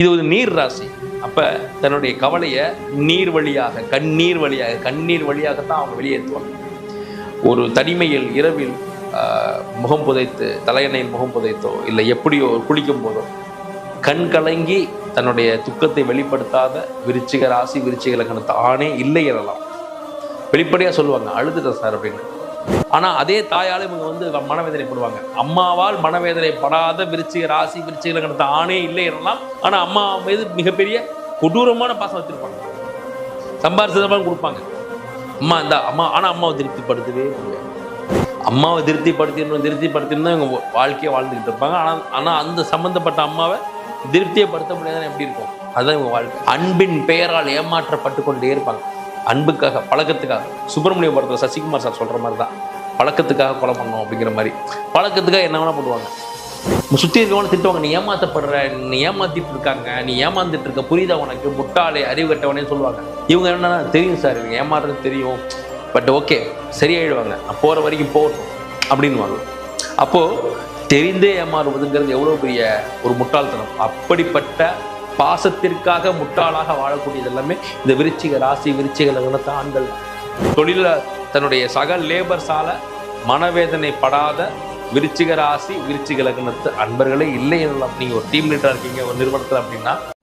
இது ஒரு நீர் ராசி. அப்ப தன்னுடைய கவலையை நீர் வழியாக கண்ணீர் வழியாக கண்ணீர் வழியாகத்தான் அவங்க வெளியேற்றுவாங்க. ஒரு தனிமையில் இரவில் முகம் புதைத்து தலையணையில் முகம் புதைத்தோ இல்லை எப்படியோ குளிக்கும் போதோ கண் கலங்கி தன்னுடைய துக்கத்தை வெளிப்படுத்தாத விருச்சிக ராசி விருச்சிக லக்கணத்தை ஆணே இல்லை எனலாம். வெளிப்படையாக சொல்லுவாங்க அழுதுட்டேன் சார் அப்படின்னு. ஆனால் அதே தாயால் இவங்க வந்து மனவேதனைப்படுவாங்க. அம்மாவால் மனவேதனைப்படாத விருச்சிக ராசி விருச்சிக லக்னத்து ஆணே இல்லை எனலாம் ஆனால் அம்மா மீது மிகப்பெரிய கொடூரமான பாசம் வச்சிருப்பாங்க சம்பாரிச்சதெல்லாம் கொடுப்பாங்க. அம்மா இந்த அம்மா ஆனால் அம்மாவை திருப்திப்படுத்தவே முடியாது அம்மாவை திருப்திப்படுத்திடணும் திருப்திப்படுத்தின்னு தான் இவங்க வாழ்க்கையை வாழ்ந்துக்கிட்டு இருப்பாங்க. ஆனால் ஆனால் அந்த சம்மந்தப்பட்ட அம்மாவை திருப்தியப்படுத்த முடியாதுன்னு எப்படி இருக்கும்? அதுதான் இவங்க வாழ்க்கை. அன்பின் பெயரால் ஏமாற்றப்பட்டு கொண்டே இருப்பாங்க. அன்புக்காக பழக்கத்துக்காக. சுப்பிரமணிய படத்தில் சசிகுமார் சார் சொல்கிற மாதிரி தான் பழக்கத்துக்காக கொலை பண்ணோம் அப்படிங்கிற மாதிரி. பழக்கத்துக்காக என்ன வேணால் பண்ணுவாங்க. சுற்றி இருக்கவங்க திட்டுவாங்க நீ ஏமாத்தப்படுற நீ ஏமாத்திட்டு இருக்காங்க நீ ஏமாந்துட்டு இருக்க புரியுதா உனக்கு? முட்டாளே அறிவு கட்டவனே சொல்லுவாங்க. இவங்க என்னன்னா தெரியும் சார் இவங்க ஏமாறுறது தெரியும். பட் ஓகே சரியாயிடுவாங்க. நான் போகிற வரைக்கும் போகட்டும். அப்படின்வாங்க அப்போது தெரிந்தே ஏமாறுவதுங்கிறது எவ்வளோ பெரிய ஒரு முட்டாள்தனம். அப்படிப்பட்ட பாசத்திற்காக முட்டாளாக வாழக்கூடியது எல்லாமே இந்த விருச்சிக ராசி விருச்சிக லக்னத்த ஆண்கள் தான். தொழில தன்னுடைய சக லேபர்ஸால மனவேதனை படாத விருச்சிக ராசி விருச்சிக லக்னத்து அன்பர்களே இல்லை எனலாம் நீங்கள் ஒரு டீம் லீடராக இருக்கீங்க ஒரு நிறுவனத்தில் அப்படின்னா